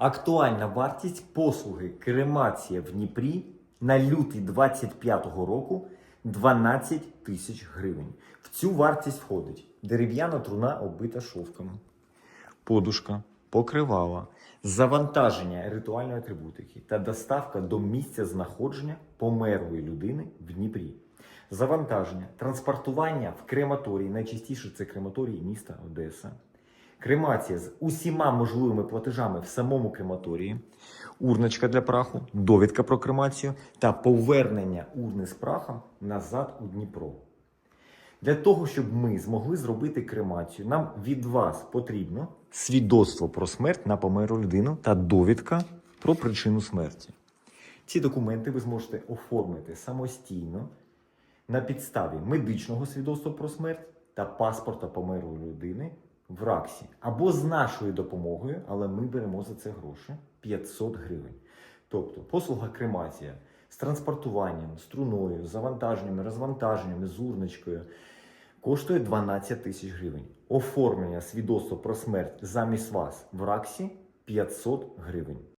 Актуальна вартість послуги кремація в Дніпрі на лютий 25-го року 12 тисяч гривень. В цю вартість входить дерев'яна труна, оббита шовками, подушка, покривала, завантаження ритуальної атрибутики та доставка до місця знаходження померлої людини в Дніпрі. Завантаження, транспортування в крематорії, найчастіше це крематорії міста Одеса. Кремація з усіма можливими платежами в самому крематорії, урночка для праху, довідка про кремацію та повернення урни з прахом назад у Дніпро. Для того, щоб ми змогли зробити кремацію, нам від вас потрібно свідоцтво про смерть на померлу людину та довідка про причину смерті. Ці документи ви зможете оформити самостійно на підставі медичного свідоцтва про смерть та паспорта померлої людини в РАКСі або з нашою допомогою, але ми беремо за це гроші 500 гривень. Тобто послуга кремація з транспортуванням, струною, завантаженнями, розвантаженнями, з урночкою коштує 12 тисяч гривень. Оформлення свідоцтва про смерть замість вас в РАКСі 500 гривень.